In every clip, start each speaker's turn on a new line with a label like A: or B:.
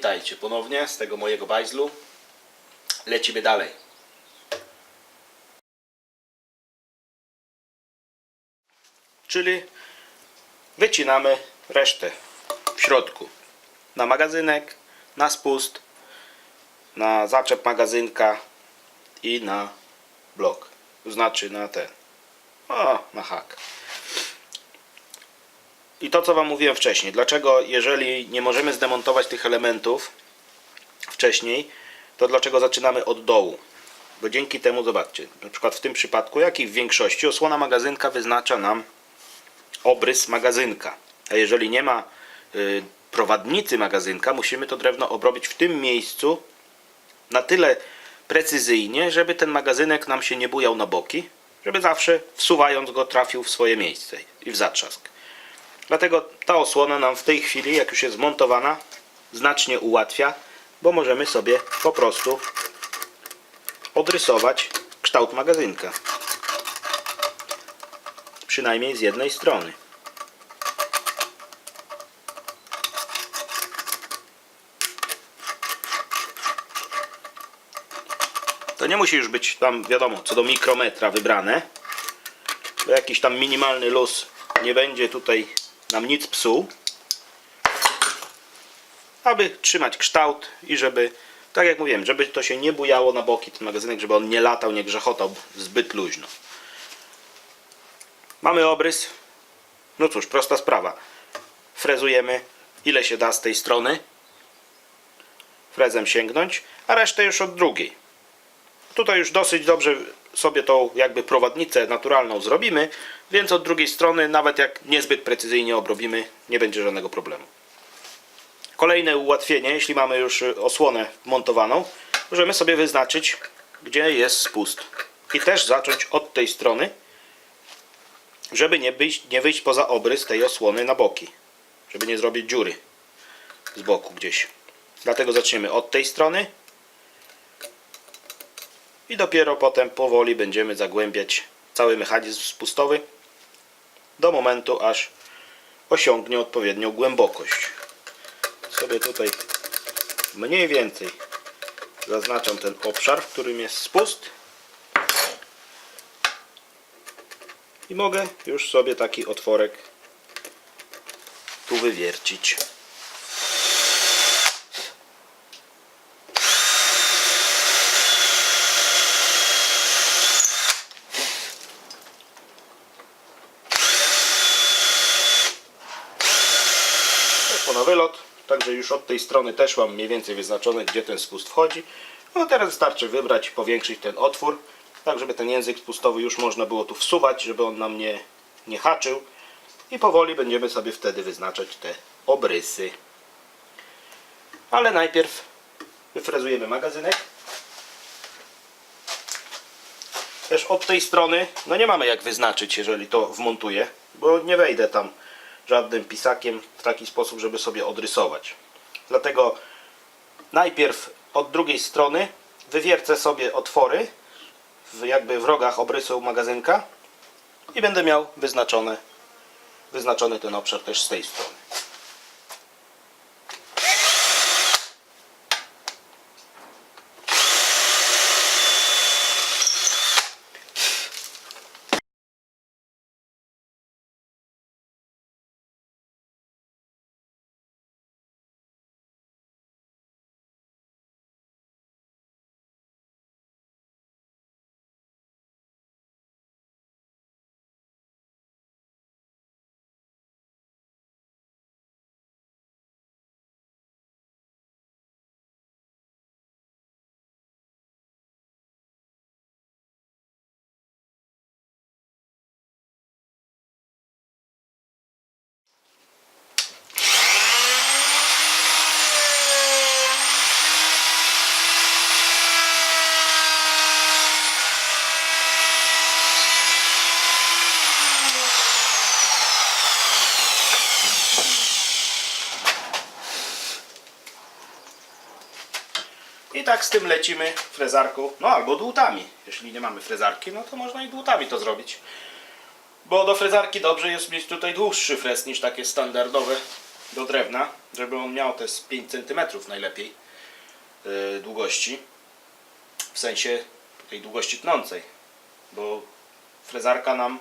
A: witajcie ponownie z tego mojego bajzlu. Lecimy dalej. Czyli wycinamy resztę w środku. Na magazynek, na spust, na zaczep magazynka i na blok. To znaczy na ten. O, na hak. I to co Wam mówiłem wcześniej. Dlaczego jeżeli nie możemy zdemontować tych elementów wcześniej, to dlaczego zaczynamy od dołu? Bo dzięki temu, zobaczcie, na przykład w tym przypadku, jak i w większości, osłona magazynka wyznacza nam obrys magazynka. A jeżeli nie ma y, prowadnicy magazynka, musimy to drewno obrobić w tym miejscu na tyle precyzyjnie, żeby ten magazynek nam się nie bujał na boki, żeby zawsze wsuwając go trafił w swoje miejsce i w zatrzask. Dlatego ta osłona nam w tej chwili, jak już jest zmontowana, znacznie ułatwia, bo możemy sobie po prostu odrysować kształt magazynka. Przynajmniej z jednej strony. To nie musi już być tam, wiadomo, co do mikrometra wybrane. Bo jakiś tam minimalny luz nie będzie tutaj nam nic psuł. Aby trzymać kształt i żeby, tak jak mówiłem, żeby to się nie bujało na boki ten magazynek, żeby on nie latał, nie grzechotał zbyt luźno. Mamy obrys. No cóż, prosta sprawa. Frezujemy ile się da z tej strony. Frezem sięgnąć, a resztę już od drugiej. Tutaj już dosyć dobrze sobie tą jakby prowadnicę naturalną zrobimy, więc od drugiej strony, nawet jak niezbyt precyzyjnie obrobimy, nie będzie żadnego problemu. Kolejne ułatwienie, jeśli mamy już osłonę montowaną, możemy sobie wyznaczyć, gdzie jest spust. I też zacząć od tej strony, żeby nie, być, nie wyjść poza obrys tej osłony na boki. Żeby nie zrobić dziury z boku gdzieś. Dlatego zaczniemy od tej strony i dopiero potem powoli będziemy zagłębiać cały mechanizm spustowy do momentu, aż osiągnie odpowiednią głębokość. Sobie tutaj mniej więcej zaznaczam ten obszar, w którym jest spust i mogę już sobie taki otworek tu wywiercić. Poszło na wylot, także już od tej strony też mam mniej więcej wyznaczone, gdzie ten spust wchodzi. No teraz wystarczy wybrać i powiększyć ten otwór, tak żeby ten język spustowy już można było tu wsuwać, żeby on nam nie, nie haczył. I powoli będziemy sobie wtedy wyznaczać te obrysy. Ale najpierw wyfrezujemy magazynek. Też od tej strony, no nie mamy jak wyznaczyć, jeżeli to wmontuję, bo nie wejdę tam żadnym pisakiem w taki sposób, żeby sobie odrysować. Dlatego najpierw od drugiej strony wywiercę sobie otwory w jakby w rogach obrysu magazynka i będę miał wyznaczony ten obszar też z tej strony. Tak z tym lecimy frezarką, no albo dłutami. Jeśli nie mamy frezarki, no to można i dłutami to zrobić. Bo do frezarki dobrze jest mieć tutaj dłuższy frez niż takie standardowe do drewna, żeby on miał te z 5 cm najlepiej yy, długości. W sensie tej długości tnącej, bo frezarka nam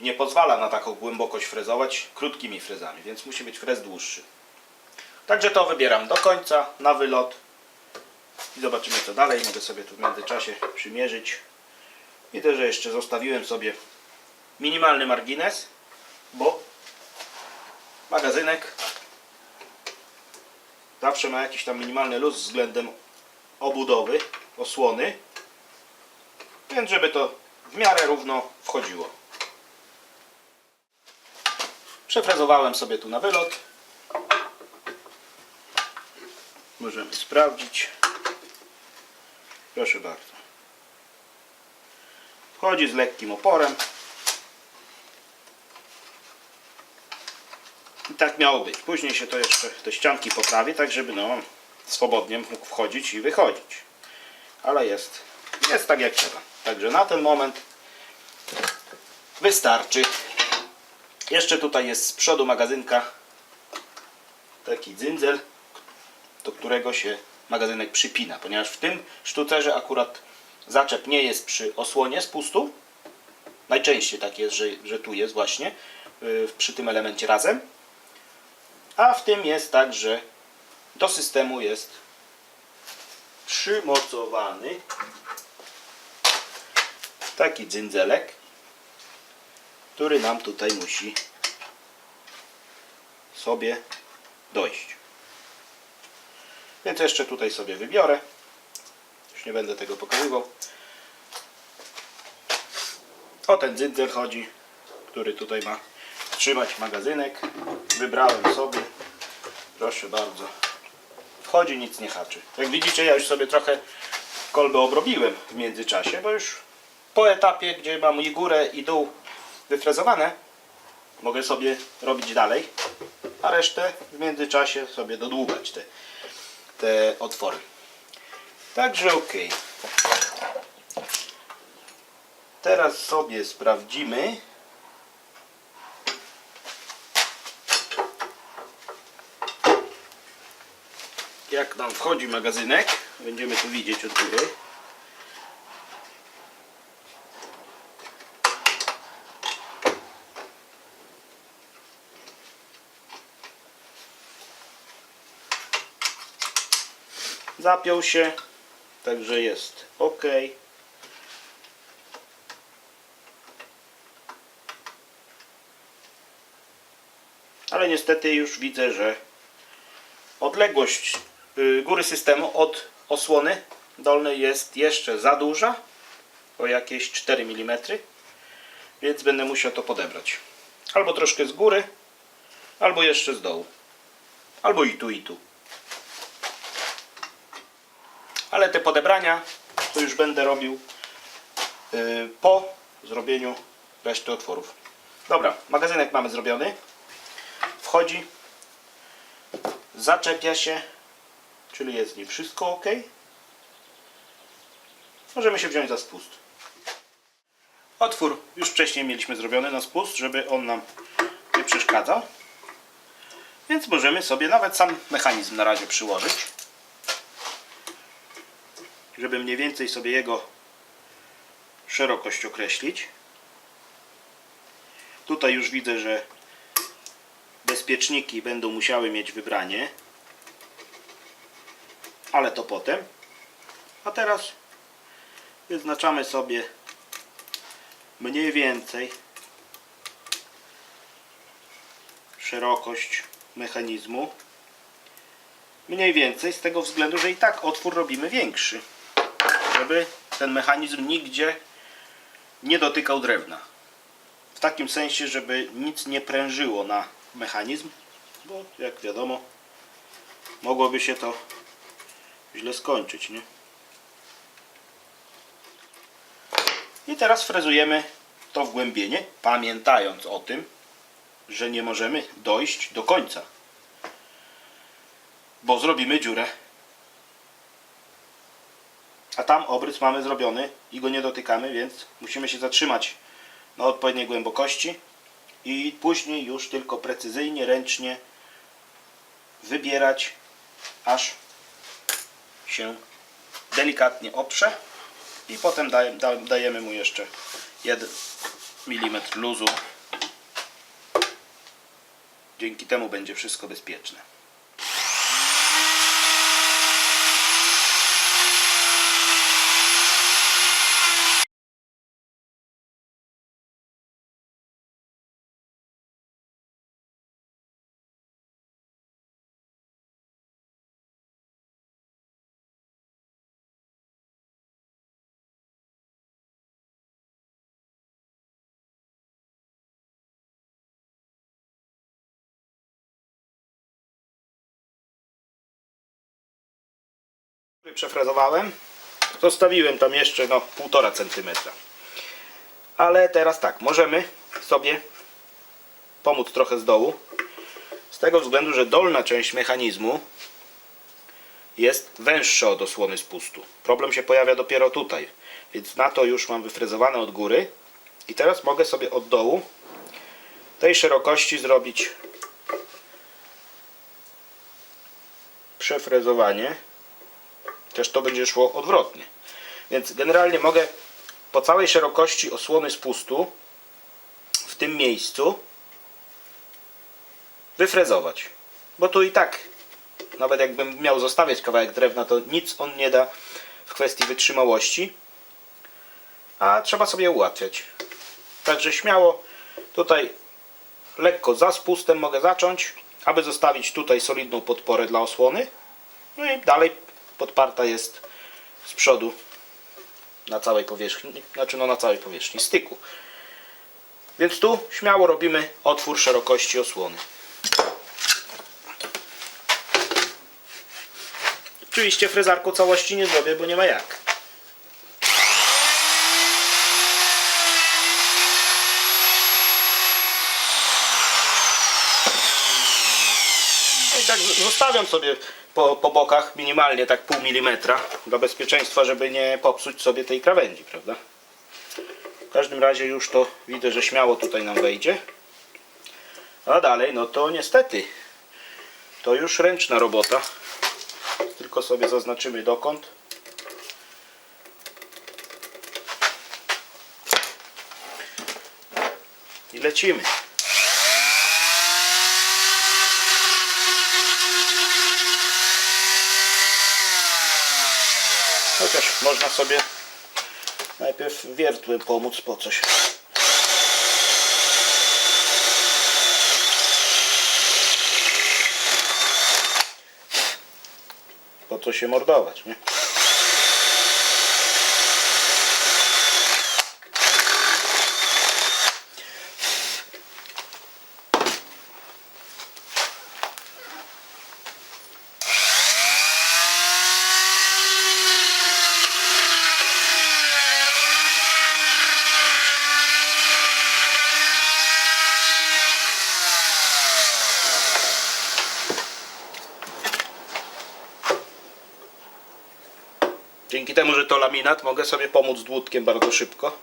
A: nie pozwala na taką głębokość frezować krótkimi frezami, więc musi być frez dłuższy. Także to wybieram do końca, na wylot i zobaczymy co dalej. Mogę sobie tu w międzyczasie przymierzyć. Widzę, że jeszcze zostawiłem sobie minimalny margines, bo magazynek zawsze ma jakiś tam minimalny luz względem obudowy, osłony, więc żeby to w miarę równo wchodziło. Przefrezowałem sobie tu na wylot. Możemy sprawdzić. Proszę bardzo. Wchodzi z lekkim oporem. I tak miało być. Później się to jeszcze te ścianki poprawi, tak żeby no, swobodnie mógł wchodzić i wychodzić. Ale jest, jest tak jak trzeba. Także na ten moment wystarczy. Jeszcze tutaj jest z przodu magazynka taki dzyndzel, do którego się magazynek przypina, ponieważ w tym sztucerze akurat zaczep nie jest przy osłonie spustu. Najczęściej tak jest, że, że tu jest właśnie yy, przy tym elemencie razem. A w tym jest tak, że do systemu jest przymocowany taki dzyndzelek, który nam tutaj musi sobie dojść. Więc jeszcze tutaj sobie wybiorę. Już nie będę tego pokazywał. O ten dzyndzel chodzi, który tutaj ma trzymać magazynek. Wybrałem sobie. Proszę bardzo. Wchodzi, nic nie haczy. Jak widzicie, ja już sobie trochę kolbę obrobiłem w międzyczasie, bo już po etapie, gdzie mam i górę i dół wyfrezowane, mogę sobie robić dalej, a resztę w międzyczasie sobie dodłubać te, te otwory. Także ok. Teraz sobie sprawdzimy. Jak nam wchodzi magazynek. Będziemy tu widzieć od góry. Zapiął się, także jest ok. Ale niestety już widzę, że odległość y, góry systemu od osłony dolnej jest jeszcze za duża, o jakieś 4 mm, więc będę musiał to podebrać. Albo troszkę z góry, albo jeszcze z dołu. Albo i tu, i tu. Ale te podebrania to już będę robił y, po zrobieniu reszty otworów. Dobra, magazynek mamy zrobiony. Wchodzi, zaczepia się, czyli jest z nim wszystko ok. Możemy się wziąć za spust. Otwór już wcześniej mieliśmy zrobiony na spust, żeby on nam nie przeszkadzał. Więc możemy sobie nawet sam mechanizm na razie przyłożyć żeby mniej więcej sobie jego szerokość określić. Tutaj już widzę, że bezpieczniki będą musiały mieć wybranie, ale to potem. A teraz wyznaczamy sobie mniej więcej szerokość mechanizmu. Mniej więcej z tego względu, że i tak otwór robimy większy żeby ten mechanizm nigdzie nie dotykał drewna. W takim sensie, żeby nic nie prężyło na mechanizm, bo jak wiadomo, mogłoby się to źle skończyć. Nie? I teraz frezujemy to wgłębienie, pamiętając o tym, że nie możemy dojść do końca, bo zrobimy dziurę a tam obrys mamy zrobiony i go nie dotykamy, więc musimy się zatrzymać na odpowiedniej głębokości i później już tylko precyzyjnie, ręcznie wybierać, aż się delikatnie oprze i potem daj, da, dajemy mu jeszcze 1 mm luzu. Dzięki temu będzie wszystko bezpieczne. Przefrazowałem. Zostawiłem tam jeszcze no 1,5 cm. Ale teraz tak, możemy sobie pomóc trochę z dołu. Z tego względu, że dolna część mechanizmu jest węższa od osłony spustu. Problem się pojawia dopiero tutaj. Więc na to już mam wyfrezowane od góry. I teraz mogę sobie od dołu tej szerokości zrobić przefrezowanie też to będzie szło odwrotnie. Więc generalnie mogę po całej szerokości osłony spustu w tym miejscu wyfrezować. Bo tu i tak, nawet jakbym miał zostawiać kawałek drewna, to nic on nie da w kwestii wytrzymałości. A trzeba sobie ułatwiać. Także śmiało tutaj lekko za spustem mogę zacząć, aby zostawić tutaj solidną podporę dla osłony. No i dalej podparta jest z przodu na całej powierzchni, znaczy no na całej powierzchni styku. Więc tu śmiało robimy otwór szerokości osłony. Oczywiście frezarką całości nie zrobię, bo nie ma jak. No I tak zostawiam sobie po, po bokach minimalnie tak pół milimetra dla bezpieczeństwa, żeby nie popsuć sobie tej krawędzi, prawda? W każdym razie już to widzę, że śmiało tutaj nam wejdzie. A dalej, no to niestety to już ręczna robota. Tylko sobie zaznaczymy dokąd. I lecimy. Chociaż można sobie najpierw wiertłem pomóc po coś. Po co się mordować, nie? Dzięki temu, mogę sobie pomóc dłutkiem bardzo szybko.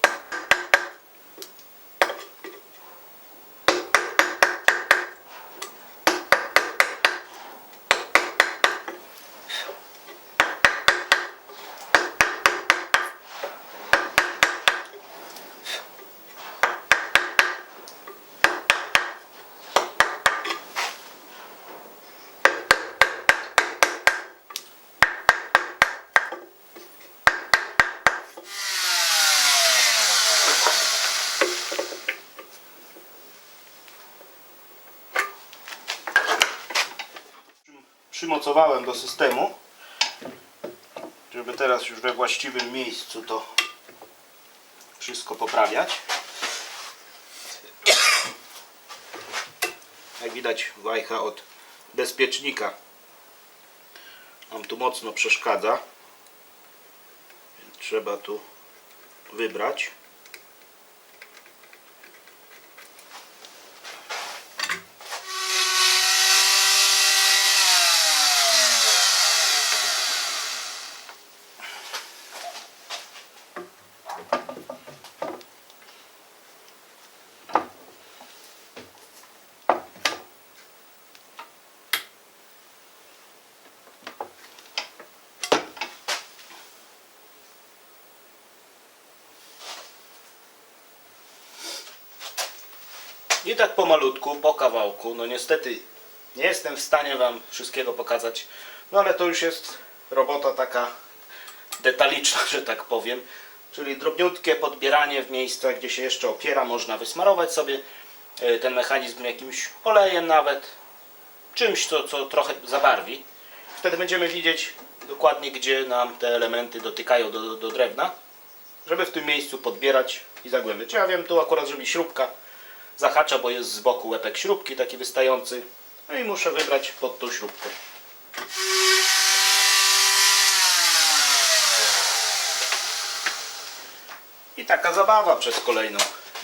A: Przymocowałem do systemu, żeby teraz już we właściwym miejscu to wszystko poprawiać. Jak widać wajcha od bezpiecznika nam tu mocno przeszkadza. Trzeba tu wybrać. I tak pomalutku, po kawałku, no niestety nie jestem w stanie Wam wszystkiego pokazać, no ale to już jest robota taka detaliczna, że tak powiem. Czyli drobniutkie podbieranie w miejscach, gdzie się jeszcze opiera, można wysmarować sobie e, ten mechanizm jakimś olejem nawet, czymś, co, co trochę zabarwi. Wtedy będziemy widzieć dokładnie, gdzie nam te elementy dotykają do, do drewna, żeby w tym miejscu podbierać i zagłębiać. Ja wiem tu akurat, że śrubka zahacza, bo jest z boku łepek śrubki taki wystający. No i muszę wybrać pod tą śrubkę. I taka zabawa przez kolejną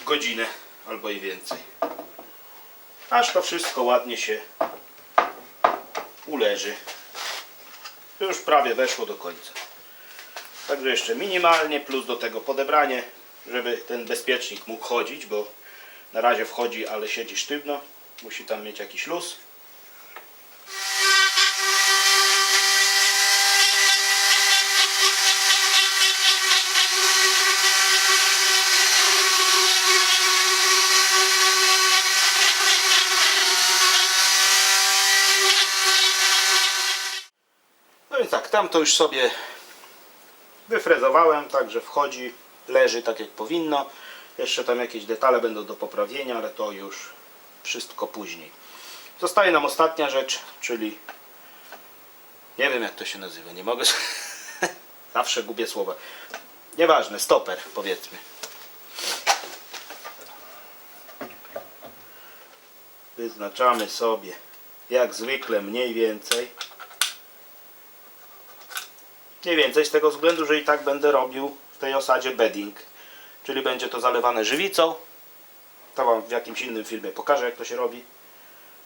A: godzinę albo i więcej. Aż to wszystko ładnie się uleży. Już prawie weszło do końca. Także jeszcze minimalnie, plus do tego podebranie, żeby ten bezpiecznik mógł chodzić, bo na razie wchodzi, ale siedzi sztywno. Musi tam mieć jakiś luz. No i tak, tam to już sobie wyfrezowałem, także wchodzi, leży tak jak powinno. Jeszcze tam jakieś detale będą do poprawienia, ale to już wszystko później. Zostaje nam ostatnia rzecz, czyli nie wiem jak to się nazywa, nie mogę. Zawsze gubię słowa. Nieważne, stoper powiedzmy. Wyznaczamy sobie jak zwykle mniej więcej. Mniej więcej z tego względu, że i tak będę robił w tej osadzie bedding. Czyli będzie to zalewane żywicą. To Wam w jakimś innym filmie pokażę jak to się robi.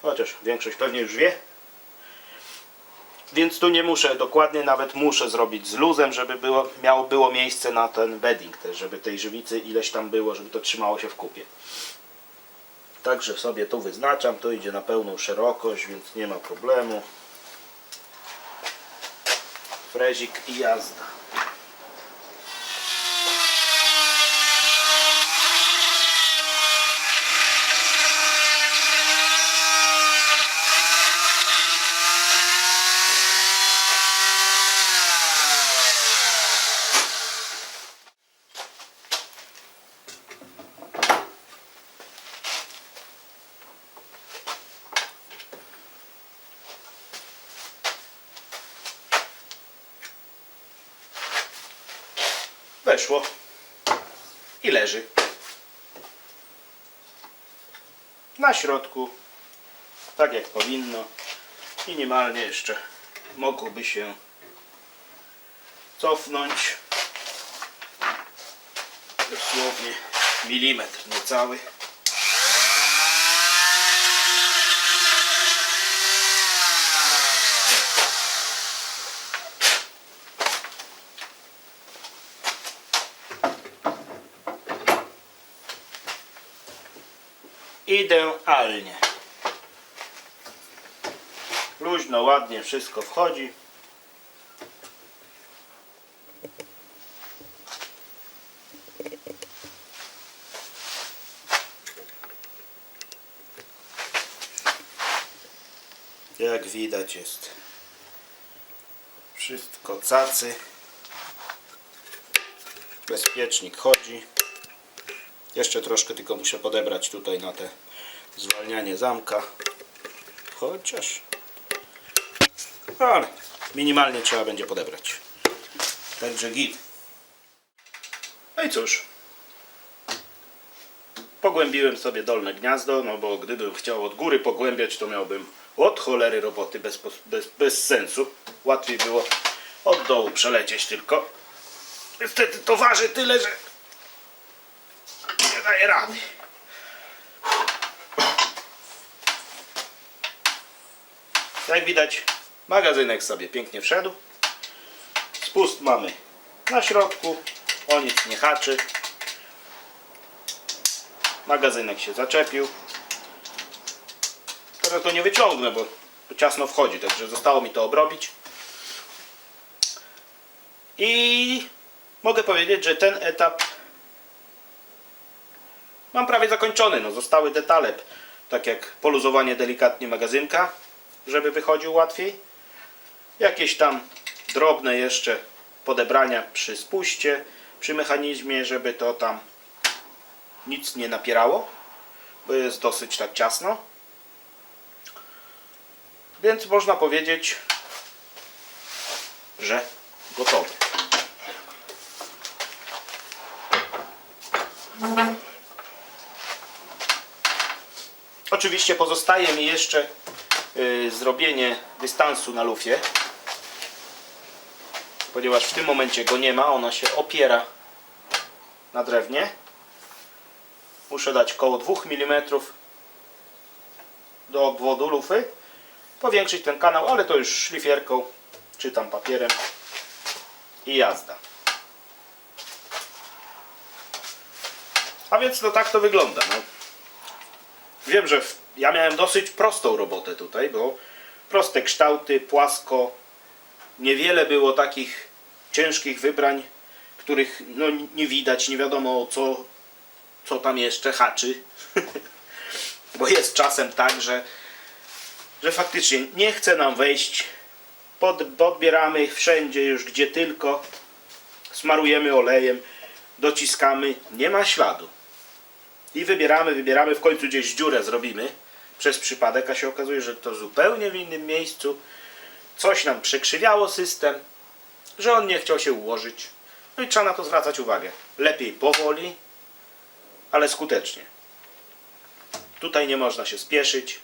A: Chociaż większość pewnie już wie. Więc tu nie muszę dokładnie, nawet muszę zrobić z luzem, żeby było, miało było miejsce na ten bedding też, żeby tej żywicy ileś tam było, żeby to trzymało się w kupie. Także sobie tu wyznaczam, to idzie na pełną szerokość, więc nie ma problemu. Frezik i jazda. Weszło i leży. Na środku, tak jak powinno. Minimalnie jeszcze mogłoby się cofnąć. Dosłownie milimetr niecały. Idealnie. Luźno, ładnie wszystko wchodzi. Jak widać jest wszystko cacy. Bezpiecznik chodzi. Jeszcze troszkę tylko muszę podebrać tutaj na te zwalnianie zamka. Chociaż. Ale minimalnie trzeba będzie podebrać. Także git. No i cóż. Pogłębiłem sobie dolne gniazdo, no bo gdybym chciał od góry pogłębiać, to miałbym od cholery roboty bez, bez, bez sensu. Łatwiej było od dołu przelecieć tylko. Niestety to waży tyle, że nie daje rady. Jak widać, magazynek sobie pięknie wszedł. Spust mamy na środku, o nic nie haczy. Magazynek się zaczepił. Teraz go nie wyciągnę, bo to ciasno wchodzi, także zostało mi to obrobić. I mogę powiedzieć, że ten etap mam prawie zakończony. No, zostały detale, tak jak poluzowanie delikatnie magazynka, żeby wychodził łatwiej. Jakieś tam drobne jeszcze podebrania przy spuście, przy mechanizmie, żeby to tam nic nie napierało, bo jest dosyć tak ciasno. Więc można powiedzieć, że gotowy. Oczywiście pozostaje mi jeszcze zrobienie dystansu na lufie, ponieważ w tym momencie go nie ma, ono się opiera na drewnie. Muszę dać około 2 mm do obwodu lufy, powiększyć ten kanał, ale to już szlifierką czy tam papierem i jazda. A więc no tak to wygląda. No. Wiem, że w- ja miałem dosyć prostą robotę tutaj, bo proste kształty, płasko. Niewiele było takich ciężkich wybrań, których no, nie widać, nie wiadomo co, co tam jeszcze haczy. bo jest czasem tak, że, że faktycznie nie chce nam wejść. Pod, podbieramy wszędzie już gdzie tylko. Smarujemy olejem, dociskamy, nie ma śladu. I wybieramy, wybieramy, w końcu gdzieś dziurę zrobimy przez przypadek, a się okazuje, że to zupełnie w innym miejscu. Coś nam przekrzywiało system, że on nie chciał się ułożyć. No i trzeba na to zwracać uwagę. Lepiej powoli, ale skutecznie. Tutaj nie można się spieszyć,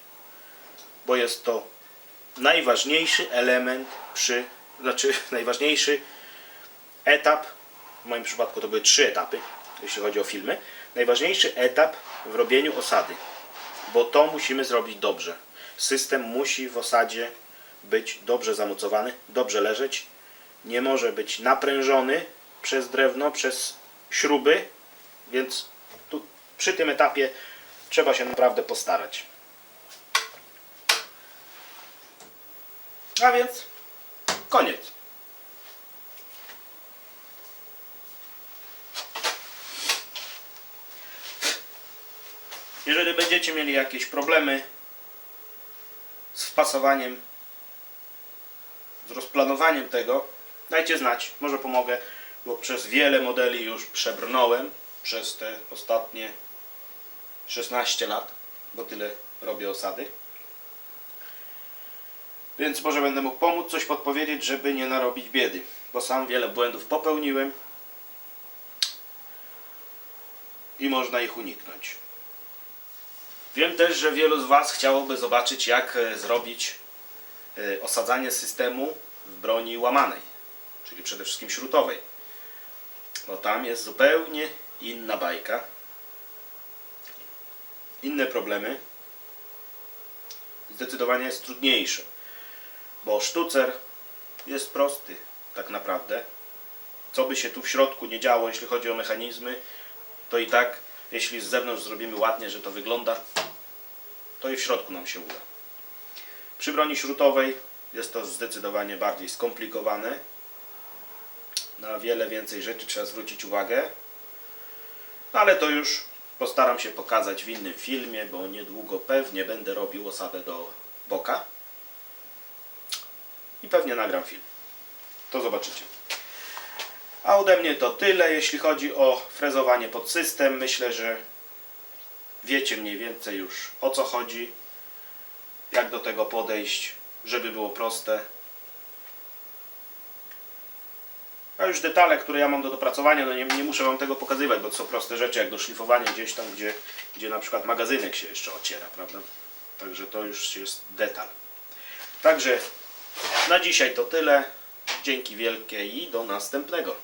A: bo jest to najważniejszy element przy, znaczy najważniejszy etap, w moim przypadku to były trzy etapy, jeśli chodzi o filmy, najważniejszy etap w robieniu osady, bo to musimy zrobić dobrze. System musi w osadzie być dobrze zamocowany, dobrze leżeć, nie może być naprężony przez drewno, przez śruby, więc tu, przy tym etapie trzeba się naprawdę postarać. A więc koniec. Jeżeli będziecie mieli jakieś problemy z wpasowaniem, z rozplanowaniem tego, dajcie znać, może pomogę, bo przez wiele modeli już przebrnąłem przez te ostatnie 16 lat, bo tyle robię osady. Więc może będę mógł pomóc, coś podpowiedzieć, żeby nie narobić biedy, bo sam wiele błędów popełniłem i można ich uniknąć. Wiem też, że wielu z Was chciałoby zobaczyć, jak e, zrobić e, osadzanie systemu w broni łamanej, czyli przede wszystkim śrutowej. Bo tam jest zupełnie inna bajka, inne problemy. Zdecydowanie jest trudniejsze, bo sztucer jest prosty tak naprawdę. Co by się tu w środku nie działo, jeśli chodzi o mechanizmy, to i tak, jeśli z zewnątrz zrobimy ładnie, że to wygląda, to i w środku nam się uda. Przy broni śrutowej jest to zdecydowanie bardziej skomplikowane. Na wiele więcej rzeczy trzeba zwrócić uwagę. Ale to już postaram się pokazać w innym filmie, bo niedługo pewnie będę robił osadę do boka. I pewnie nagram film. To zobaczycie. A ode mnie to tyle, jeśli chodzi o frezowanie pod system. Myślę, że wiecie mniej więcej już o co chodzi, jak do tego podejść, żeby było proste. A już detale, które ja mam do dopracowania, no nie, nie muszę Wam tego pokazywać, bo to są proste rzeczy, jak do szlifowania gdzieś tam, gdzie, gdzie na przykład magazynek się jeszcze ociera, prawda? Także to już jest detal. Także na dzisiaj to tyle. Dzięki wielkie i do następnego.